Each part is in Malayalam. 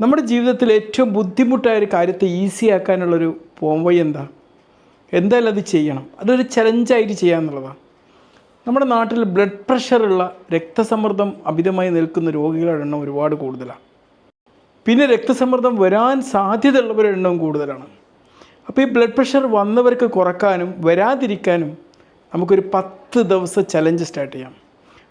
നമ്മുടെ ജീവിതത്തിൽ ഏറ്റവും ബുദ്ധിമുട്ടായ ഒരു കാര്യത്തെ ഈസി ആക്കാനുള്ളൊരു പോംവഴി എന്താ? എന്തായാലും അത് ചെയ്യണം. അതൊരു ചലഞ്ചായിട്ട് ചെയ്യാന്നുള്ളതാണ് നമ്മുടെ നാട്ടിൽ ബ്ലഡ് പ്രഷറുള്ള രക്തസമ്മർദ്ദം അമിതമായി നിൽക്കുന്ന രോഗികളുടെ എണ്ണം ഒരുപാട് കൂടുതലാണ്. പിന്നെ രക്തസമ്മർദ്ദം വരാൻ സാധ്യതയുള്ളവരുടെ എണ്ണവും കൂടുതലാണ്. അപ്പോൾ ഈ ബ്ലഡ് പ്രഷർ വന്നവർക്ക് കുറക്കാനും വരാതിരിക്കാനും നമുക്കൊരു പത്ത് ദിവസം ചലഞ്ച് സ്റ്റാർട്ട് ചെയ്യാം.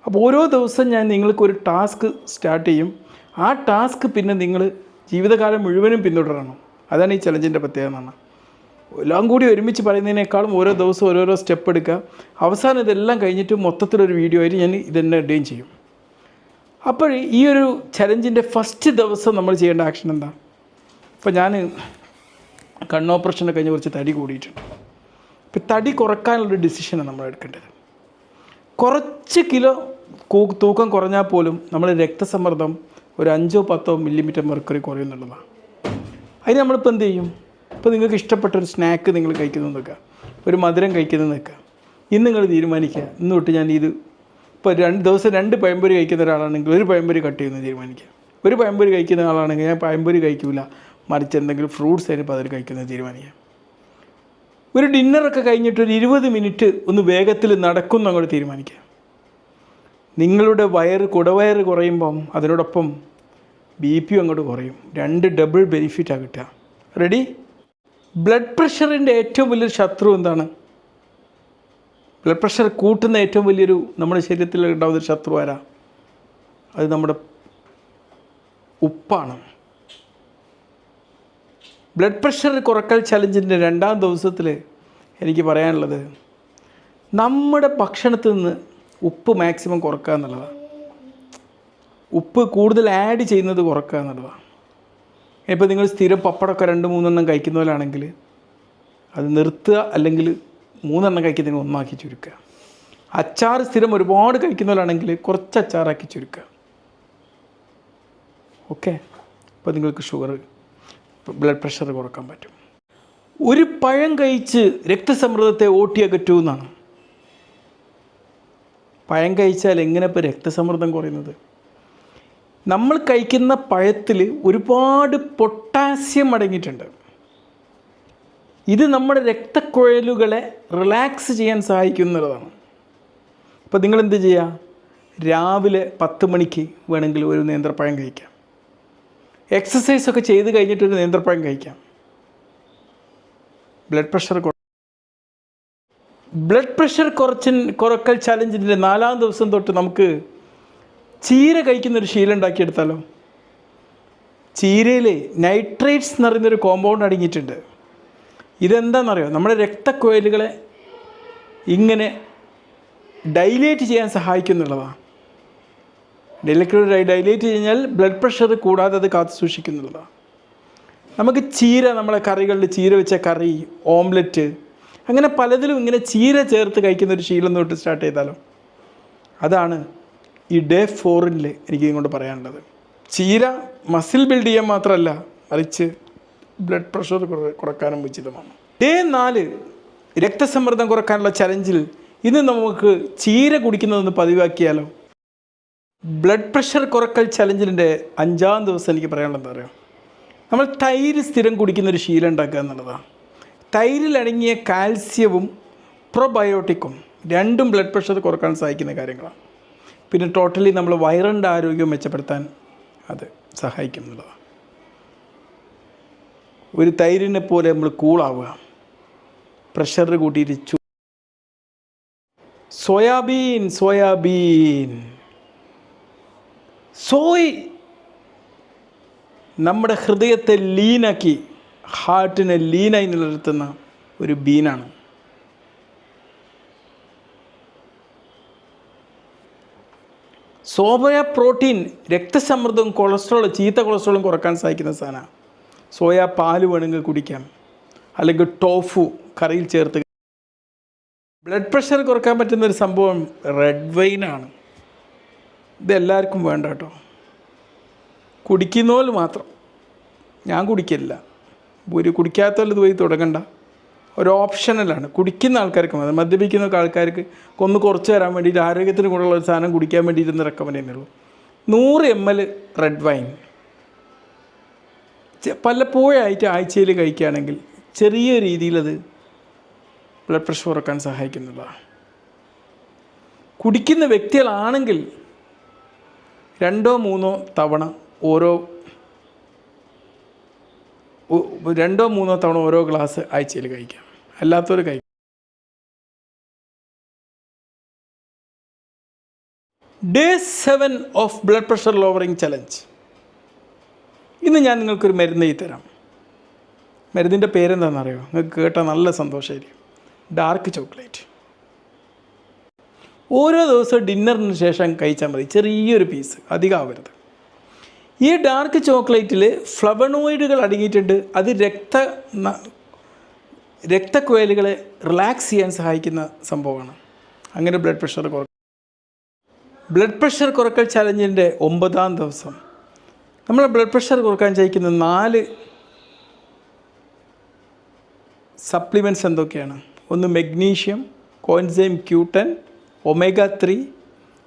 അപ്പോൾ ഓരോ ദിവസം ഞാൻ നിങ്ങൾക്കൊരു ടാസ്ക് സ്റ്റാർട്ട് ചെയ്യും. ആ ടാസ്ക് പിന്നെ നിങ്ങൾ ജീവിതകാലം മുഴുവനും പിന്തുടരണം. അതാണ് ഈ ചലഞ്ചിന്റെ പ്രത്യേകത എന്ന് പറഞ്ഞാൽ. എല്ലാം കൂടി ഒരുമിച്ച് പറയുന്നതിനേക്കാളും ഓരോ ദിവസവും ഓരോരോ സ്റ്റെപ്പ് എടുക്കുക. അവസാനം ഇതെല്ലാം കഴിഞ്ഞിട്ട് മൊത്തത്തിലൊരു വീഡിയോ ആയിട്ട് ഞാൻ ഇതെന്നെ ഇടുകയും ചെയ്യും. അപ്പോൾ ഈ ഒരു ചലഞ്ചിന്റെ ഫസ്റ്റ് ദിവസം നമ്മൾ ചെയ്യേണ്ട ആക്ഷൻ എന്താ? ഇപ്പോൾ ഞാൻ കണ്ണോപ്പറേഷനെ കഴിഞ്ഞ് കുറച്ച് തടി കൂടിയിട്ടുണ്ട്. ഇപ്പം തടി കുറക്കാനുള്ളൊരു ഡിസിഷനാണ് നമ്മൾ എടുക്കേണ്ടത്. കുറച്ച് കിലോ തൂക്കം കുറഞ്ഞാൽ പോലും നമ്മൾ രക്തസമ്മർദ്ദം ഒരു അഞ്ചോ പത്തോ മില്ലിമീറ്റർ മെർക്കുറി കുറയുന്നുള്ളതാണ് അതിന് നമ്മളിപ്പോൾ എന്ത് ചെയ്യും? ഇപ്പോൾ നിങ്ങൾക്ക് ഇഷ്ടപ്പെട്ട ഒരു സ്നാക്ക് നിങ്ങൾ കഴിക്കുന്നത് നിൽക്കുക ഒരു മധുരം കഴിക്കുന്നത് നിൽക്കുക ഇന്ന് നിങ്ങൾ തീരുമാനിക്കുക. ഇന്ന് തൊട്ട് ഞാൻ ഇത് ഇപ്പോൾ രണ്ട് ദിവസം രണ്ട് പഴംപൊരി കഴിക്കുന്ന ഒരാളാണെങ്കിൽ ഒരു പഴംപൊരി കട്ട് ചെയ്യുന്നത് തീരുമാനിക്കുക. ഒരു പഴംപൊരി കഴിക്കുന്ന ആളാണെങ്കിൽ ഞാൻ പഴംപൊരി കഴിക്കില്ല മറിച്ച് എന്തെങ്കിലും ഫ്രൂട്ട്സ് അതിന് പതിൽ കഴിക്കുന്നത് തീരുമാനിക്കുക. ഒരു ഡിന്നറൊക്കെ കഴിഞ്ഞിട്ട് ഒരു ഇരുപത് മിനിറ്റ് ഒന്ന് വേഗത്തിൽ നടക്കും അങ്ങോട്ട് തീരുമാനിക്കുക. നിങ്ങളുടെ വയറ് കുടവയറ് കുറയുമ്പം അതിനോടൊപ്പം ബി പിയും അങ്ങോട്ട് കുറയും. രണ്ട് ഡബിൾ ബെനിഫിറ്റാണ് കിട്ടുക. റെഡി ബ്ലഡ് പ്രഷറിന്റെ ഏറ്റവും വലിയൊരു ശത്രു എന്താണ്? ബ്ലഡ് പ്രഷർ കൂട്ടുന്ന ഏറ്റവും വലിയൊരു നമ്മുടെ ശരീരത്തിൽ ഉണ്ടാകുന്ന ഒരു ശത്രു ആരാ? അത് നമ്മുടെ ഉപ്പാണ്. ബ്ലഡ് പ്രഷർ കുറക്കൽ ചലഞ്ചിന്റെ രണ്ടാം ദിവസത്തിൽ എനിക്ക് പറയാനുള്ളത് നമ്മുടെ ഭക്ഷണത്തിൽ നിന്ന് ഉപ്പ് മാക്സിമം കുറക്കുക എന്നുള്ളതാണ്. ഉപ്പ് കൂടുതൽ ആഡ് ചെയ്യുന്നത് കുറക്കുക എന്നുള്ളതാണ് ഇപ്പോൾ നിങ്ങൾ സ്ഥിരം പപ്പടമൊക്കെ രണ്ട് മൂന്നെണ്ണം കഴിക്കുന്നവരാണെങ്കിൽ അത് നിർത്തുക അല്ലെങ്കിൽ മൂന്നെണ്ണം കഴിക്കുന്നതിന് ഒന്നാക്കി ചുരുക്കുക. അച്ചാർ സ്ഥിരം ഒരുപാട് കഴിക്കുന്നവരാണെങ്കിൽ കുറച്ച് അച്ചാറാക്കി ചുരുക്കുക. ഓക്കെ അപ്പോൾ നിങ്ങൾക്ക് ഷുഗർ ബ്ലഡ് പ്രഷർ കുറയ്ക്കാൻ പറ്റും. ഒരു പഴം കഴിച്ച് രക്തസമ്മർദ്ദത്തെ ഓട്ടി അകറ്റൂ എന്നാണ്. പഴം കഴിച്ചാൽ എങ്ങനെ ഇപ്പോൾ രക്തസമ്മർദ്ദം കുറയുന്നത്? നമ്മൾ കഴിക്കുന്ന പഴത്തിൽ ഒരുപാട് പൊട്ടാസ്യം അടങ്ങിയിട്ടുണ്ട്. ഇത് നമ്മുടെ രക്തക്കുഴലുകളെ റിലാക്സ് ചെയ്യാൻ സഹായിക്കുന്നതാണ്. അപ്പോൾ നിങ്ങൾ എന്ത് ചെയ്യുക രാവിലെ പത്ത് മണിക്ക് വേണമെങ്കിൽ ഒരു നേന്ത്രപ്പഴം കഴിക്കാം. എക്സസൈസ് ഒക്കെ ചെയ്ത് കഴിഞ്ഞിട്ട് ഒരു നേന്ത്രപ്പഴം കഴിക്കാം. ബ്ലഡ് പ്രഷർ ബ്ലഡ് പ്രഷർ കുറച്ചിൻ കുറക്കൽ ചലഞ്ചിന്റെ നാലാം ദിവസം തൊട്ട് നമുക്ക് ചീര കഴിക്കുന്നൊരു ശീലം ഉണ്ടാക്കിയെടുത്താലോ? ചീരയിൽ നൈട്രേറ്റ്സ് എന്ന് പറയുന്നൊരു കോമ്പൗണ്ട് അടങ്ങിയിട്ടുണ്ട്. ഇതെന്താണെന്നറിയോ നമ്മുടെ രക്തക്കുഴലുകളെ ഇങ്ങനെ ഡൈലേറ്റ് ചെയ്യാൻ സഹായിക്കുന്നുള്ളതാണ് ഡൈലക്ട് ഡൈലേറ്റ് കഴിഞ്ഞാൽ ബ്ലഡ് പ്രഷർ കൂടാതെ അത് കാത്തു സൂക്ഷിക്കുന്നുള്ളതാണ് നമുക്ക് ചീര നമ്മളെ കറികളിൽ ചീര വെച്ച കറി ഓംലെറ്റ് അങ്ങനെ പലതിലും ഇങ്ങനെ ചീര ചേർത്ത് കഴിക്കുന്ന ഒരു ശീലം തൊട്ട് സ്റ്റാർട്ട് ചെയ്താലോ? അതാണ് ഈ ഡേ ഫോറിൽ എനിക്ക് ഇങ്ങോട്ട് പറയാനുള്ളത്. ചീര മസിൽ ബിൽഡ് ചെയ്യാൻ മാത്രമല്ല മറിച്ച് ബ്ലഡ് പ്രഷർ കുറക്കാനും ഉചിതമാണ്. ഡേ നാല് രക്തസമ്മർദ്ദം കുറക്കാനുള്ള ചലഞ്ചിൽ ഇന്ന് നമുക്ക് ചീര കുടിക്കുന്നതെന്ന് പതിവാക്കിയാലോ? ബ്ലഡ് പ്രഷർ കുറക്കൽ ചലഞ്ചിന്റെ അഞ്ചാം ദിവസം എനിക്ക് പറയാനുള്ളത് പറയുക നമ്മൾ തൈര് സ്ഥിരം കുടിക്കുന്ന ഒരു ശീലം ഉണ്ടാക്കുക എന്നുള്ളതാണ് തൈരിൽ അടങ്ങിയ കാൽസ്യവും പ്രൊബയോട്ടിക്കും രണ്ടും ബ്ലഡ് പ്രഷർ കുറയ്ക്കാൻ സഹായിക്കുന്ന കാര്യങ്ങളാണ്. പിന്നെ ടോട്ടലി നമ്മൾ വയറിന്റെ ആരോഗ്യം മെച്ചപ്പെടുത്താൻ അത് സഹായിക്കും എന്നുള്ളതാണ് ഒരു തൈരിനെ പോലെ നമ്മൾ കൂളാവുക പ്രഷർ കൂട്ടിയിട്ട് ചൂ സോയാബീൻ സോയാബീൻ. സോയ് നമ്മുടെ ഹൃദയത്തെ ലീനാക്കി ഹാർട്ടിനെ ലീനായി നിലനിർത്തുന്ന ഒരു ബീനാണ് സോയ പ്രോട്ടീൻ രക്തസമ്മർദ്ദവും കൊളസ്ട്രോളും ചീത്ത കൊളസ്ട്രോളും കുറയ്ക്കാൻ സഹായിക്കുന്ന സാധനമാണ്. സോയ പാൽ വേണമെങ്കിൽ കുടിക്കാം. അല്ലെങ്കിൽ ടോഫു കറിയിൽ ചേർത്ത് ബ്ലഡ് പ്രഷർ കുറയ്ക്കാൻ പറ്റുന്ന ഒരു സംഭവം റെഡ് വൈനാണ് ഇതെല്ലാവർക്കും വേണ്ട കേട്ടോ. കുടിക്കുന്നോൽ മാത്രം. ഞാൻ കുടിക്കില്ല ഒരു കുടിക്കാത്തവർ ഇത് പോയി തുടങ്ങണ്ട. ഒരു ഓപ്ഷനലാണ്. കുടിക്കുന്ന ആൾക്കാർക്ക് മതി. മദ്യപിക്കുന്ന ആൾക്കാർക്ക് ഒന്ന് കുറച്ച് തരാൻ വേണ്ടിയിട്ട് ആരോഗ്യത്തിന് കൂടുതലുള്ള ഒരു സാധനം കുടിക്കാൻ വേണ്ടിയിട്ട് റെക്കമെൻഡ് ചെയ്യുന്നുള്ളൂ നൂറ് എം എൽ റെഡ് വൈൻ പലപ്പോഴായിട്ട് ആഴ്ചയിൽ കഴിക്കുകയാണെങ്കിൽ ചെറിയ രീതിയിലത് ബ്ലഡ് പ്രഷർ കുറയ്ക്കാൻ സഹായിക്കുന്നതാണ്. കുടിക്കുന്ന വ്യക്തികളാണെങ്കിൽ രണ്ടോ മൂന്നോ തവണ ഓരോ രണ്ടോ മൂന്നോ തവണ ഓരോ ഗ്ലാസ് ആഴ്ചയിൽ കഴിക്കാം. അല്ലാത്തവർ കഴിക്കാം day seven of blood pressure lowering challenge ഇന്ന് ഞാൻ നിങ്ങൾക്കൊരു മരുന്ന് തരാം. മരുന്നിന്റെ പേരെന്താണെന്നറിയോ? നിങ്ങൾക്ക് കേട്ടാൽ നല്ല സന്തോഷമായിരിക്കും. ഡാർക്ക് ചോക്ലേറ്റ് ഓരോ ദിവസവും ഡിന്നറിന് ശേഷം കഴിച്ചാൽ മതി. ചെറിയൊരു പീസ് അധികം ആവരുത്. ഈ ഡാർക്ക് ചോക്ലേറ്റിൽ ഫ്ലവനോയിഡുകൾ അടങ്ങിയിട്ടുണ്ട്. അത് രക്ത രക്തക്കുഴലുകളെ റിലാക്സ് ചെയ്യാൻ സഹായിക്കുന്ന സംഭവമാണ്. അങ്ങനെ ബ്ലഡ് പ്രഷർ കുറക്കും ബ്ലഡ് പ്രഷർ കുറക്കൽ ചലഞ്ചിന്റെ ഒമ്പതാം ദിവസം. നമ്മൾ ബ്ലഡ് പ്രഷർ കുറയ്ക്കാൻ ചെയ്യിക്കുന്ന നാല് സപ്ലിമെന്റ്സ് എന്തൊക്കെയാണ്? ഒന്ന് magnesium coenzyme Q ten omega three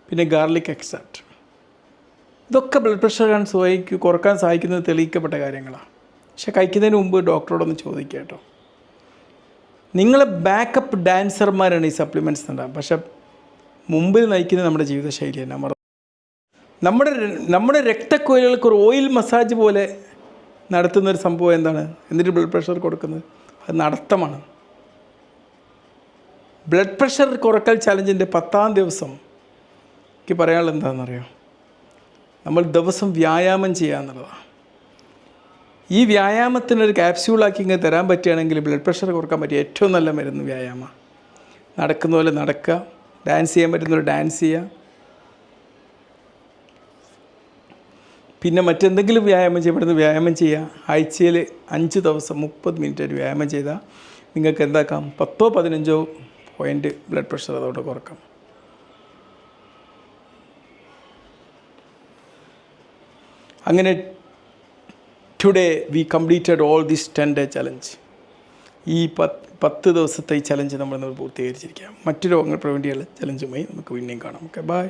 പിന്നെ ഗാർലിക് എക്സാക്ട് ഇതൊക്കെ ബ്ലഡ് പ്രഷർ സഹായിക്കും കുറയ്ക്കാൻ സഹായിക്കുന്നത് തെളിയിക്കപ്പെട്ട കാര്യങ്ങളാണ് പക്ഷെ കഴിക്കുന്നതിന് മുമ്പ് ഡോക്ടറോടൊന്ന് ചോദിക്കുക കേട്ടോ. നിങ്ങളെ ബാക്കപ്പ് ഡാൻസർമാരാണ് ഈ സപ്ലിമെന്റ്സ് ഉണ്ടാകുക പക്ഷെ മുമ്പിൽ നയിക്കുന്നത് നമ്മുടെ ജീവിതശൈലി തന്നെ. നമ്മുടെ നമ്മുടെ രക്തക്കൊയിലുകൾക്ക് ഒരു ഓയിൽ മസാജ് പോലെ നടത്തുന്ന ഒരു സംഭവം എന്താണ്? എന്നിട്ട് ബ്ലഡ് പ്രഷർ കൊടുക്കുന്നത്? അത് നടത്തമാണ്. ബ്ലഡ് പ്രഷർ കുറക്കൽ ചലഞ്ചിന്റെ പത്താം ദിവസം. എനിക്ക് പറയാനുള്ളത് എന്താണെന്നറിയോ? നമ്മൾ ദിവസം വ്യായാമം ചെയ്യുക എന്നുള്ളതാണ്. ഈ വ്യായാമത്തിനൊരു ക്യാപ്സ്യൂളാക്കി ഇങ്ങനെ തരാൻ പറ്റുകയാണെങ്കിൽ ബ്ലഡ് പ്രഷർ കുറയ്ക്കാൻ പറ്റിയ ഏറ്റവും നല്ല മരുന്ന് വ്യായാമം നടക്കുന്ന പോലെ നടക്കുക ഡാൻസ് ചെയ്യാൻ പറ്റുന്നവർ ഡാൻസ് ചെയ്യുക. പിന്നെ മറ്റെന്തെങ്കിലും വ്യായാമം ചെയ്യപ്പെടുന്ന വ്യായാമം ചെയ്യുക. ആഴ്ചയിൽ അഞ്ച് ദിവസം മുപ്പത് മിനിറ്റ് ഒരു വ്യായാമം ചെയ്താൽ നിങ്ങൾക്ക് എന്താക്കാം? പത്തോ പതിനഞ്ചോ പോയിന്റ് ബ്ലഡ് പ്രഷർ അതോടെ കുറക്കാം. അങ്ങനെ today we completed all this ten day challenge ഈ പത്ത് ദിവസത്തെ ഈ ചലഞ്ച് നമ്മൾ പൂർത്തീകരിച്ചിരിക്കാം മറ്റു രോഗങ്ങൾ പ്രിവെന്റ് ചെയ്യാനുള്ള ചലഞ്ചുമായി നമുക്ക് വീണ്ടും കാണാം. Okay bye